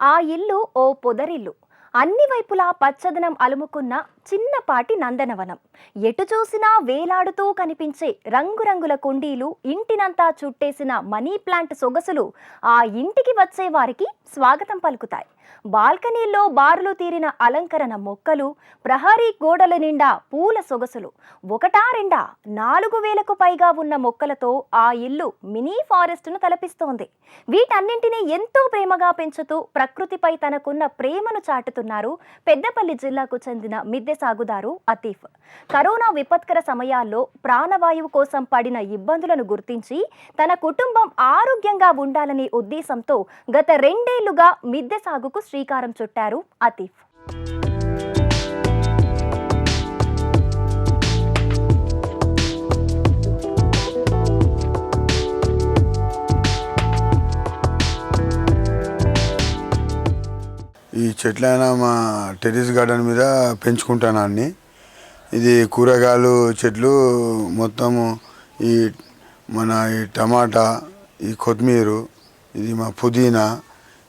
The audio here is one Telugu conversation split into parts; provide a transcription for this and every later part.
ఆ ఇల్లు ఓ పొదరిల్లు. అన్ని వైపులా పచ్చదనం అలుముకున్న చిన్నపాటి నందనవనం. ఎటు చూసినా వేలాడుతూ కనిపించే రంగురంగుల కుండీలు ఇంటినంతా చుట్టేసిన మనీ ప్లాంట్ సొగసులు ఆ ఇంటికి వచ్చే వారికి స్వాగతం పలుకుతాయి. బాల్కనీల్లో బారులు తీరిన అలంకరణ మొక్కలు ప్రహరీ గోడల నిండా పూల సొగసులు ఒకటా రెండా నాలుగు వేలకు పైగా ఉన్న మొక్కలతో ఆ ఇల్లు మినీ ఫారెస్ట్ను తలపిస్తోంది. వీటన్నింటినీ ఎంతో ప్రేమగా పెంచుతూ ప్రకృతిపై తనకున్న ప్రేమను చాటుతున్నారు పెద్దపల్లి జిల్లాకు చెందిన మిద్దె సాగుదారు అతీఫ్. కరోనా విపత్కర సమయాల్లో ప్రాణవాయువు కోసం పడిన ఇబ్బందులను గుర్తించి తన కుటుంబం ఆరోగ్యంగా ఉండాలనే ఉద్దేశంతో గత రెండేళ్ళుగా మిద్దె సాగుకు శ్రీకారం చుట్టారు అతీఫ్. ఈ చెట్లైనా మా టెర్రస్ గార్డెన్ మీద పెంచుకుంటాను అన్ని. ఇది కూరగాయలు చెట్లు మొత్తము ఈ మన ఈ టమాటా ఈ కొత్తిమీర ఇది మా పుదీనా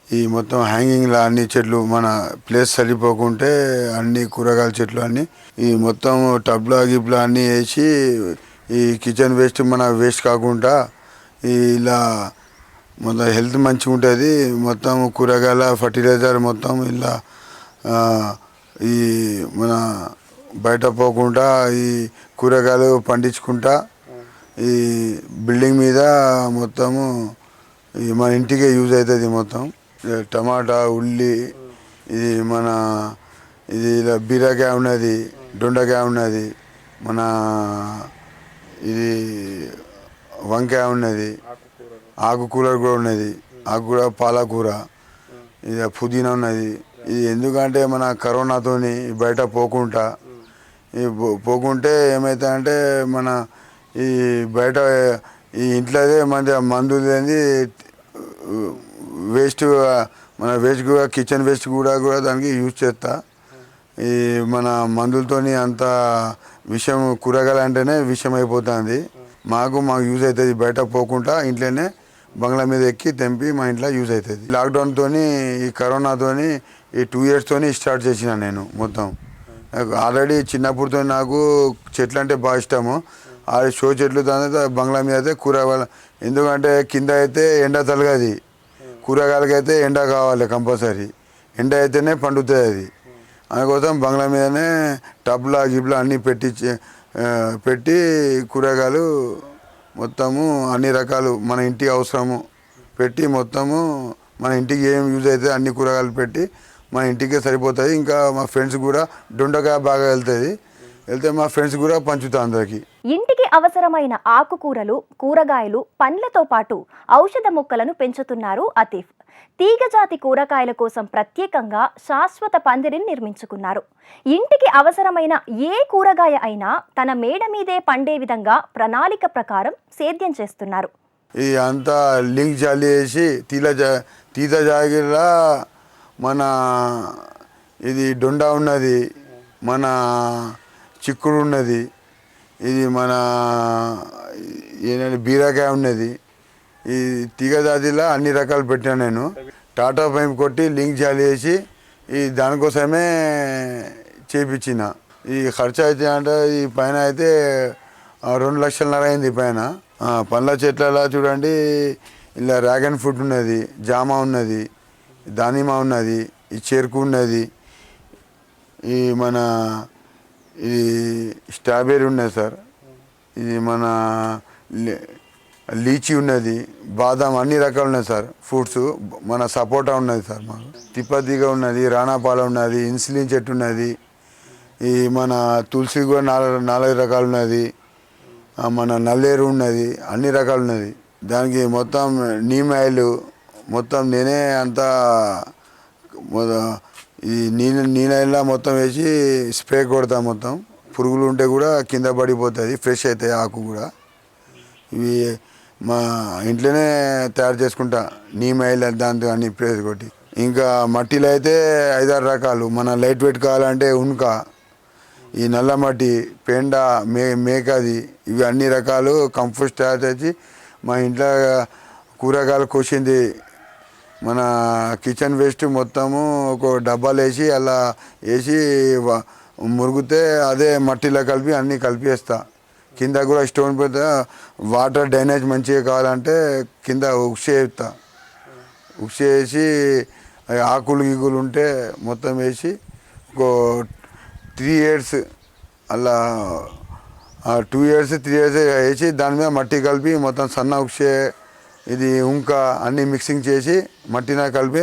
ఈ మొత్తం హ్యాంగింగ్లో అన్ని చెట్లు మన ప్లేస్ సరిపోకుంటే అన్ని కూరగాయల చెట్లు అన్ని ఈ మొత్తం టబ్లో గిబ్లా అన్నీ వేసి ఈ కిచెన్ వేస్ట్ మన వేస్ట్ కాకుండా ఇలా మొత్తం హెల్త్ మంచిగా ఉంటుంది. మొత్తం కూరగాయల ఫర్టిలైజర్ మొత్తం ఇలా ఈ మన బయట పోకుండా ఈ కూరగాయలు పండించుకుంటా ఈ బిల్డింగ్ మీద మొత్తము ఈ మన ఇంటికే యూజ్ అవుతుంది మొత్తం. టమాటా ఉల్లి ఇది మన ఇది ఇలా బీరకాయ ఉన్నది దొండకాయ ఉన్నది మన ఇది వంకాయ ఉన్నది ఆకుకూర కూడా ఉన్నది. ఆకుకూర పాలకూర ఇది పుదీనా ఉన్నది. ఇది ఎందుకంటే మన కరోనాతోని బయట పోకుండా ఈ పో- పోకుంటే ఏమవుతుందంటే మన ఈ బయట ఈ ఇంట్లోదే మంది మందులు లేని వేస్ట్ మన వేస్ట్ కూడా కిచెన్ వేస్ట్ కూడా కూడా దానికి యూజ్ చేస్తా. ఈ మన మందులతోని అంత విషయం కూరగాయలు అంటేనే విషయం అయిపోతుంది మాకు మాకు యూజ్ అవుతుంది బయట పోకుండా ఇంట్లోనే బంగ్లా మీద ఎక్కి తెంపి మా ఇంట్లో యూజ్ అవుతుంది. లాక్డౌన్తోని ఈ కరోనాతోని ఈ టూ ఇయర్స్తోని స్టార్ట్ చేసిన నేను మొత్తం. నాకు ఆల్రెడీ చిన్నప్పుడుతో నాకు చెట్లు అంటే బాగా ఇష్టము. ఆ షో చెట్లు తర్వాత బంగ్లా మీద అయితే కూరగాయలు ఎందుకంటే కింద అయితే ఎండ తలగది. కూరగాయలకి అయితే ఎండ కావాలి కంపల్సరీ. ఎండ అయితేనే పండుతుంది అది. అందుకోసం బంగ్లా మీదనే టబ్లా గిబ్లా అన్నీ పెట్టి పెట్టి కూరగాయలు మొత్తము అన్ని రకాలు మన ఇంటికి అవసరము పెట్టి మొత్తము మన ఇంటికి ఏం యూజ్ అయితే అన్ని కూరగాయలు పెట్టి మన ఇంటికే సరిపోతుంది ఇంకా మా ఫ్రెండ్స్ కూడా దొండకాయ బాగా వెళ్తుంది. వెళ్తే మా ఫ్రెండ్స్ కూడా పంచుతా అందరికి. ఇంటికి అవసరమైన ఆకుకూరలు కూరగాయలు పండ్లతో పాటు ఔషధ మొక్కలను పెంచుతున్నారు అతీఫ్. తీగజాతి కూరగాయల కోసం ప్రత్యేకంగా శాశ్వత పందిరిని నిర్మించుకున్నారు. ఇంటికి అవసరమైన ఏ కూరగాయ అయినా తన మేడ మీదే పండే విధంగా ప్రణాళిక ప్రకారం సేద్యం చేస్తున్నారు. ఈ అంతా లింక్ జాలి వేసి తీల జా తీత జాగిలా మన ఇది దొండ ఉన్నది మన చిక్కుడు ఉన్నది ఇది మన ఏంటంటే బీరకాయ ఉన్నది. ఈ తీగజాతిలో అన్ని రకాలు పెట్టాను నేను. టాటా పైప్ కొట్టి లింక్ జాలి వేసి ఈ దానికోసమే చేపించిన. ఈ ఖర్చు అయితే అంటే ఈ పైన అయితే రెండు లక్షలన్నర అయింది పైన. పండ్ల చెట్లలో చూడండి ఇలా డ్రాగన్ ఫ్రూట్ ఉన్నది జామ ఉన్నది దానిమ్మ ఉన్నది ఈ చెరుకు ఉన్నది ఈ మన ఈ స్ట్రాబెర్రీ ఉన్నది సార్. ఇది మన లీచీ ఉన్నది బాదాం అన్ని రకాలు ఉన్నాయి సార్. ఫ్రూట్స్ మన సపోటా ఉన్నది సార్ మాకు. తిప్పతిగా ఉన్నది రాణాపాల ఉన్నది ఇన్సులిన్ చెట్టు ఉన్నది ఈ మన తులసి కూడా నాలుగు నాలుగు రకాలు ఉన్నది మన నల్లేరు ఉన్నది అన్ని రకాలు ఉన్నది. దానికి మొత్తం నీమ్ ఆయిల్ మొత్తం నేనే అంతా ఈ నీళ్ళ నీళ్ళ మొత్తం వేసి స్ప్రే కొడతాం మొత్తం. పురుగులు ఉంటే కూడా కింద పడిపోతుంది ఫ్రెష్ అవుతాయి ఆకు కూడా. ఇవి మా ఇంట్లోనే తయారు చేసుకుంటా. నీమ్ ఆయిల్ దాంతో అన్ని ప్రేస్ కొట్టి. ఇంకా మట్టిలో అయితే ఐదారు రకాలు. మన లైట్ వెయిట్ కావాలంటే ఉన్క ఈ నల్ల మట్టి పెండ మే మేకది ఇవి అన్ని రకాలు కంపోస్ట్ తయారు చేసి మా ఇంట్లో కూరగాయలు కోసింది. మన కిచెన్ వేస్ట్ మొత్తము ఒక డబ్బాలు వేసి అలా వేసి మురుగుతే మురిగితే అదే మట్టిలో కలిపి అన్నీ కలిపేస్తా కింద కూడా స్టోన్ పెడతా. వాటర్ డ్రైనేజ్ మంచిగా కావాలంటే కింద ఉక్సే చేస్తా. ఉక్స్ చేసి ఆకులు గీకులు ఉంటే మొత్తం వేసి ఒక త్రీ ఇయర్స్ అలా టూ ఇయర్స్ త్రీ ఇయర్స్ వేసి దాని మీద మట్టి కలిపి మొత్తం సన్న ఉక్షే ఇది ఇంకా అన్నీ మిక్సింగ్ చేసి మట్టిన కలిపి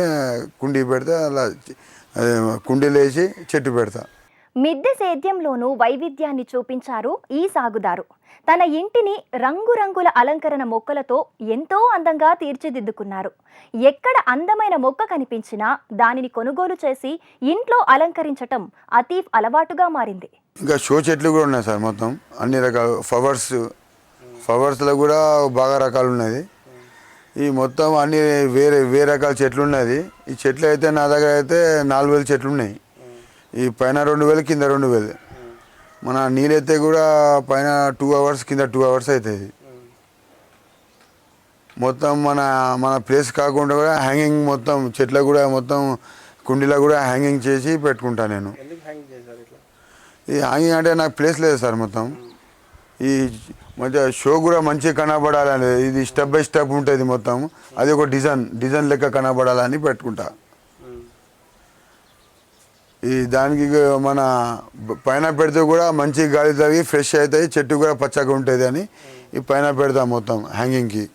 కుండీ పెడితే అలా కుండీలు వేసి చెట్టు పెడతా. మిద్దె సేద్యంలోనూ వైవిధ్యాన్ని చూపించారు ఈ సాగుదారు. తన ఇంటిని రంగురంగుల అలంకరణ మొక్కలతో ఎంతో అందంగా తీర్చిదిద్దుకున్నారు. ఎక్కడ అందమైన మొక్క కనిపించినా దానిని కొనుగోలు చేసి ఇంట్లో అలంకరించటం అతీఫ్ అలవాటుగా మారింది. ఇంకా షో చెట్లు కూడా ఉన్నాయి సార్ మొత్తం. అన్ని రకాల ఫ్లవర్స్ ఫ్లవర్స్లో కూడా బాగా రకాలు ఉన్నది. ఈ మొత్తం అన్ని వేరే వేరే రకాల చెట్లు ఉన్నది. ఈ చెట్లు అయితే నా దగ్గర అయితే నాలుగు వేల చెట్లు ఉన్నాయి. ఈ పైన రెండు వేలు కింద రెండు వేలు. మన నీళ్ళైతే కూడా పైన టూ అవర్స్ కింద టూ అవర్స్ అవుతుంది మొత్తం మన మన ప్లేస్ కాకుండా కూడా హ్యాంగింగ్ మొత్తం చెట్లకు కూడా మొత్తం కుండీలో కూడా హ్యాంగింగ్ చేసి పెట్టుకుంటా నేను. ఈ హ్యాంగింగ్ అంటే నాకు ప్లేస్ లేదు సార్ మొత్తం. ఈ మధ్య షో కూడా మంచిగా కనబడాలని ఇది స్టెప్ బై స్టెప్ ఉంటుంది మొత్తం. అది ఒక డిజైన్ డిజైన్ లెక్క కనబడాలని పెట్టుకుంటా. ఈ దానికి మన పైన పెడితే కూడా మంచి గాలి తగిలి ఫ్రెష్ అవుతాయి చెట్టు కూడా పచ్చగా ఉంటుంది అని ఈ పైన పెడతాం మొత్తం హ్యాంగింగ్కి.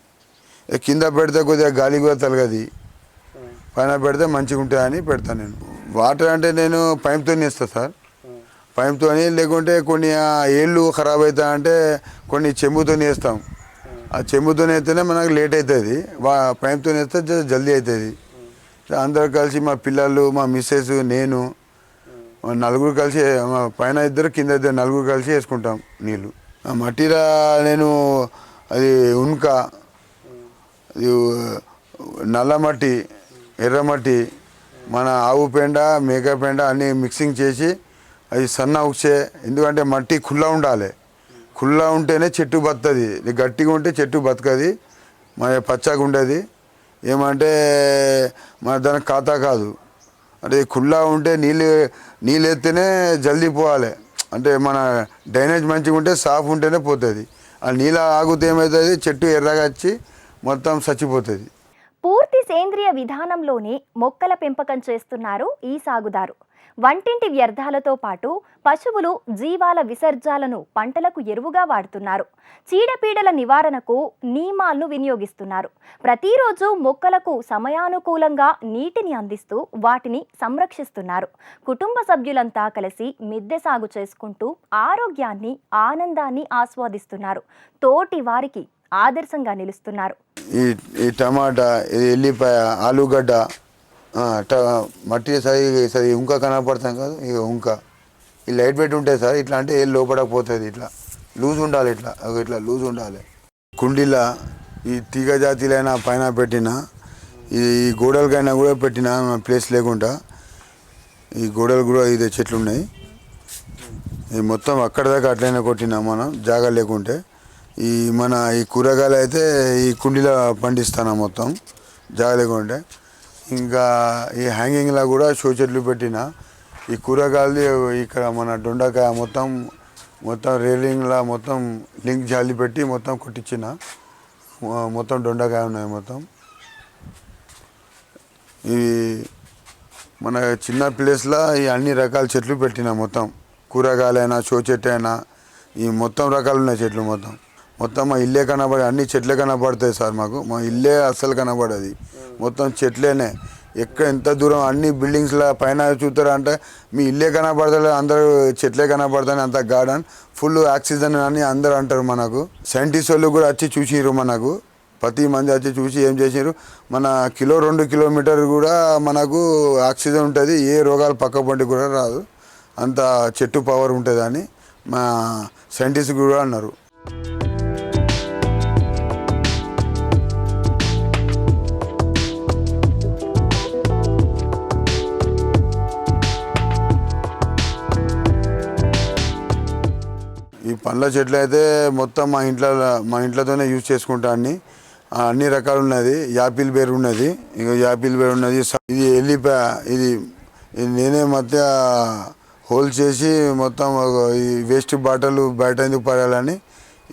కింద పెడితే కొద్దిగా గాలి కూడా తలగది పైన పెడితే మంచిగా ఉంటుందని పెడతాను నేను. వాటర్ అంటే నేను పైపుతోనే ఇస్తాను సార్. పైపుతో లేకుంటే కొన్ని ఏళ్ళు ఖరాబ్ అవుతా అంటే కొన్ని చెంబుతో వేస్తాం. ఆ చెంబుతో వేస్తేనే మనకు లేట్ అవుతుంది వా పైప్తో వేస్తే జల్దీ అవుతుంది అందరు కలిసి మా పిల్లలు మా మిస్సెస్ నేను నలుగురు కలిసి మా పైన ఇద్దరు కింద ఇద్దరు నలుగురు కలిసి వేసుకుంటాం నీళ్ళు ఆ మట్టిలో నేను అది ఉన్క అది నల్ల మట్టి ఎర్రమట్టి మన ఆవు పెండ మేక పెండ అన్నీ మిక్సింగ్ చేసి అది సన్న ఉక్సే ఎందుకంటే మట్టి ఖుల్లా ఉండాలి. ఖుల్లా ఉంటేనే చెట్టు బతుతుంది గట్టిగా ఉంటే చెట్టు బతకది. మన పచ్చగా ఉండేది. ఏమంటే మన దానికి ఖాతా కాదు. అంటే ఖుల్లా ఉంటే నీళ్ళు నీళ్ళు ఎత్తేనే జల్దీ పోవాలి. అంటే మన డ్రైనేజ్ మంచిగా ఉంటే సాఫ్ ఉంటేనే పోతుంది. ఆ నీళ్ళ ఆగితే ఏమవుతుంది చెట్టు ఎర్రగా వచ్చి మొత్తం చచ్చిపోతుంది. పూర్తి సేంద్రియ విధానంలోనే మొక్కల పెంపకం చేస్తున్నారు ఈ సాగుదారు. వంటింటి వ్యర్థాలతో పాటు పశువులు జీవాల విసర్జాలను పంటలకు ఎరువుగా వాడుతున్నారు. చీడపీడల నివారణకు నియమాలను వినియోగిస్తున్నారు. ప్రతిరోజు మొక్కలకు సమయానుకూలంగా నీటిని అందిస్తూ వాటిని సంరక్షిస్తున్నారు. కుటుంబ సభ్యులంతా కలిసి మిద్దె సాగు చేసుకుంటూ ఆరోగ్యాన్ని ఆనందాన్ని ఆస్వాదిస్తున్నారు. తోటి వారికి ఆదర్శంగా నిలుస్తున్నారు. ఈ టమాటా ఎల్లిపాయ ఆలుగడ్డ ఆ, మట్టి సరి సరి ఉంక కనపడతాం కాదు ఇక ఉంక. ఈ లైట్ పెట్టి ఉంటాయి సార్ ఇట్లా అంటే ఏ లోపడకపోతుంది ఇట్లా. లూజ్ ఉండాలి ఇట్లా ఇట్లా లూజ్ ఉండాలి. కుండీలా ఈ తీగ జాతీలైనా పైన పెట్టిన ఈ గోడలకైనా కూడా పెట్టిన ప్లేస్ లేకుండా ఈ గోడలు కూడా ఇదే చెట్లు ఉన్నాయి ఈ మొత్తం అక్కడ దాకా అట్లయినా కొట్టినా మనం జాగా లేకుంటే. ఈ మన ఈ కూరగాయలు అయితే ఈ కుండీలో పండిస్తాను మొత్తం జాగా లేకుంటే. ఇంకా ఈ హ్యాంగింగ్లో కూడా షో చెట్లు పెట్టిన. ఈ కూరగాయలు ఇక్కడ మన దొండకాయ మొత్తం మొత్తం రేలింగ్లా మొత్తం లింక్ జాలి పెట్టి మొత్తం కొట్టించిన. మొత్తం దొండకాయ ఉన్నాయి మొత్తం. ఇవి మన చిన్న ప్లేస్లో ఈ అన్ని రకాల చెట్లు పెట్టిన మొత్తం. కూరగాయలైనా షో చెట్టు అయినా ఈ మొత్తం రకాలు ఉన్నాయి చెట్లు మొత్తం. మొత్తం మా ఇల్లే కనబడి అన్ని చెట్లే కనబడతాయి సార్ మాకు. మా ఇల్లే అస్సలు కనబడది. మొత్తం చెట్లేనే. ఎక్కడ ఎంత దూరం అన్ని బిల్డింగ్స్లో పైన చూస్తారా అంటే మీ ఇల్లే కనబడతలే అందరూ చెట్లే కనబడతాయి అంత గార్డెన్. ఫుల్ ఆక్సిజన్ అని అందరూ అంటారు మనకు. సైంటిస్ట్ వాళ్ళు కూడా వచ్చి చూసిరు మనకు. ప్రతి మంది వచ్చి చూసి ఏం చేసారు మన కిలో రెండు కిలోమీటర్ కూడా మనకు ఆక్సిజన్ ఉంటుంది. ఏ రోగాలు పక్క పంటి కూడా రాదు. అంత చెట్టు పవర్ ఉంటుందని మా సైంటిస్ట్ కూడా అన్నారు. పండ్ల చెట్లు అయితే మొత్తం మా ఇంట్లో మా ఇంట్లోతోనే యూజ్ చేసుకుంటా అన్ని. అన్ని రకాలు ఉన్నది. యాపిల్ బేర్ ఉన్నది. ఇక యాపిల్ బేర్ ఉన్నది. ఇది ఎల్లిపా ఇది నేనే మధ్య హోల్ చేసి మొత్తం ఈ వేస్ట్ బాటలు బయట ఎందుకు పడాలని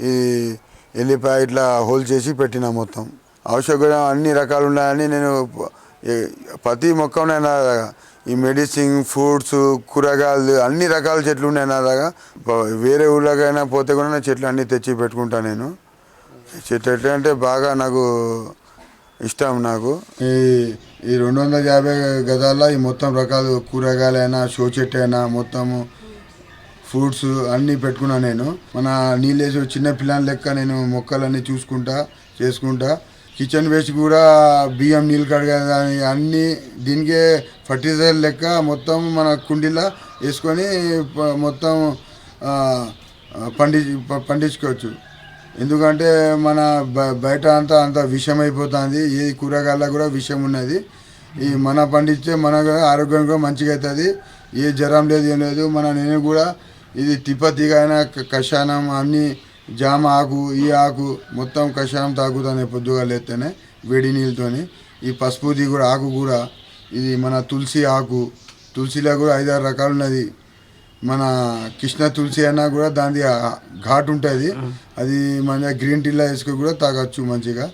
ఈ ఎల్లిపాయ ఇట్లా హోల్ చేసి పెట్టిన మొత్తం. ఔషధ అన్ని రకాలు ఉన్నాయని నేను ప్రతి మొక్క ఉన్నాయి నా ఈ మెడిసిన్ ఫ్రూట్స్ కూరగాయలు అన్ని రకాల చెట్లు ఉన్నాయి నా దగ్గర. వేరే ఊళ్ళకైనా పోతే కూడా నేను చెట్లు అన్నీ తెచ్చి పెట్టుకుంటాను నేను. చెట్లు ఎట్లా అంటే బాగా నాకు ఇష్టం నాకు. ఈ ఈ రెండు వందల యాభై గదాల్లో ఈ మొత్తం రకాలు కూరగాయలైనా షో చెట్టు అయినా మొత్తము ఫ్రూట్స్ అన్నీ పెట్టుకున్నా నేను. మన నీళ్ళేసి చిన్న పిల్లల లెక్క నేను మొక్కలన్నీ చూసుకుంటా చేసుకుంటా. కిచెన్ వేస్ట్ కూడా బియ్యం నీళ్ళు కడగా అన్నీ దీనికే ఫర్టిలైజర్ లెక్క మొత్తం మన కుండీలో వేసుకొని మొత్తం పండి పండించుకోవచ్చు. ఎందుకంటే మన బయట అంతా అంత విషం అయిపోతుంది ఏ కూరగాయల కూడా విషం ఉన్నది ఈ మన పండిస్తే మన ఆరోగ్యం కూడా మంచిగా అవుతుంది ఏ జ్వరం లేదు ఏం లేదు. మన నేను కూడా ఇది తిప్పతిగా అయినా కషాయం అన్నీ జామ ఆకు ఈ ఆకు మొత్తం కషాయం తాగుతానే పొద్దుగా లేస్తేనే వేడి నీళ్ళతోని. ఈ పసుపుది కూడా ఆకు కూడా ఇది మన తులసి ఆకు. తులసిలో కూడా ఐదారు రకాలు ఉన్నది మన కృష్ణ తులసి అయినా కూడా దాని ఘాట్ ఉంటుంది. అది మన గ్రీన్ టీలో వేసుకొని కూడా తాగొచ్చు మంచిగా.